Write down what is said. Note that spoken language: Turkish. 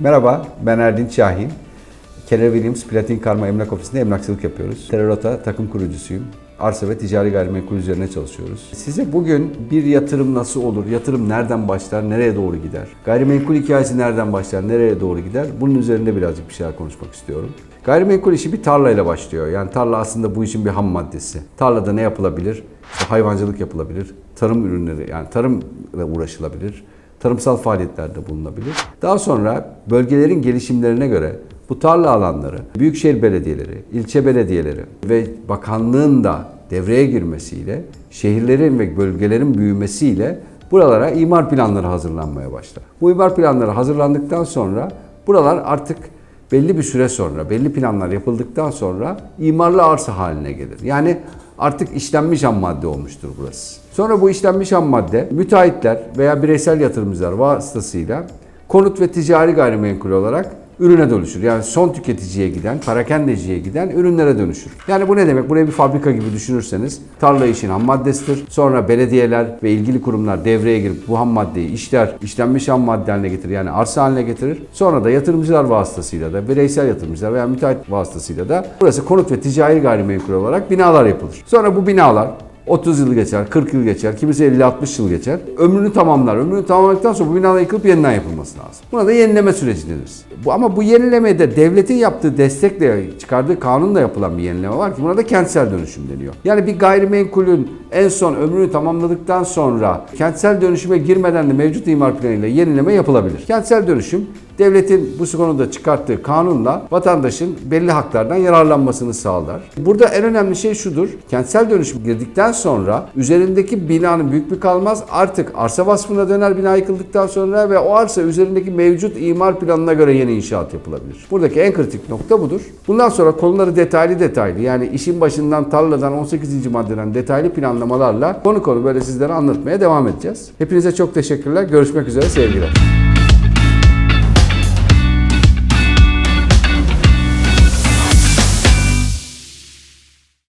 Merhaba, ben Erdinç Şahin. Keller Williams Platin Karma Emlak Ofisi'nde emlakçılık yapıyoruz. Terrorota takım kurucusuyum. Arsa ve ticari gayrimenkul üzerine çalışıyoruz. Size bugün bir yatırım nasıl olur, yatırım nereden başlar, nereye doğru gider? Gayrimenkul hikayesi nereden başlar, nereye doğru gider? Bunun üzerinde birazcık bir şeyler konuşmak istiyorum. Gayrimenkul işi bir tarlayla başlıyor. Yani tarla aslında bu işin bir ham maddesi. Tarlada ne yapılabilir? İşte hayvancılık yapılabilir, tarım ürünleri yani tarımla uğraşılabilir tarımsal faaliyetlerde bulunabilir. Daha sonra bölgelerin gelişimlerine göre bu tarla alanları büyükşehir belediyeleri, ilçe belediyeleri ve bakanlığın da devreye girmesiyle şehirlerin ve bölgelerin büyümesiyle buralara imar planları hazırlanmaya başlar. Bu imar planları hazırlandıktan sonra buralar artık belli bir süre sonra, belli planlar yapıldıktan sonra imarlı arsa haline gelir. Yani artık işlenmiş ham madde olmuştur burası. Sonra bu işlenmiş ham madde müteahhitler veya bireysel yatırımcılar vasıtasıyla konut ve ticari gayrimenkul olarak ürüne dönüşür. Yani son tüketiciye giden, parakendeciye giden ürünlere dönüşür. Yani bu ne demek? Burayı bir fabrika gibi düşünürseniz tarla işin ham maddesidir. Sonra belediyeler ve ilgili kurumlar devreye girip bu ham maddeyi işler, işlenmiş ham madde haline getirir. Yani arsa haline getirir. Sonra da yatırımcılar vasıtasıyla da, bireysel yatırımcılar veya müteahhit vasıtasıyla da burası konut ve ticari gayrimenkul olarak binalar yapılır. Sonra bu binalar 30 yıl geçer, 40 yıl geçer, kimisi 50-60 yıl geçer. Ömrünü tamamlar. Ömrünü tamamladıktan sonra bu binalar yıkılıp yeniden yapılması lazım. Buna da yenileme süreci denir. Bu, ama bu yenilemede devletin yaptığı destekle çıkardığı kanunla yapılan bir yenileme var ki buna da kentsel dönüşüm deniyor. Yani bir gayrimenkulün en son ömrünü tamamladıktan sonra kentsel dönüşüme girmeden de mevcut imar planıyla yenileme yapılabilir. Kentsel dönüşüm devletin bu konuda çıkarttığı kanunla vatandaşın belli haklardan yararlanmasını sağlar. Burada en önemli şey şudur. Kentsel dönüşüm girdikten sonra üzerindeki binanın büyük bir kalmaz artık arsa vasfına döner bina yıkıldıktan sonra ve o arsa üzerindeki mevcut imar planına göre yeni inşaat yapılabilir. Buradaki en kritik nokta budur. Bundan sonra konuları detaylı detaylı yani işin başından tarladan 18. maddeden detaylı planlamalarla konu konu böyle sizlere anlatmaya devam edeceğiz. Hepinize çok teşekkürler. Görüşmek üzere sevgiler.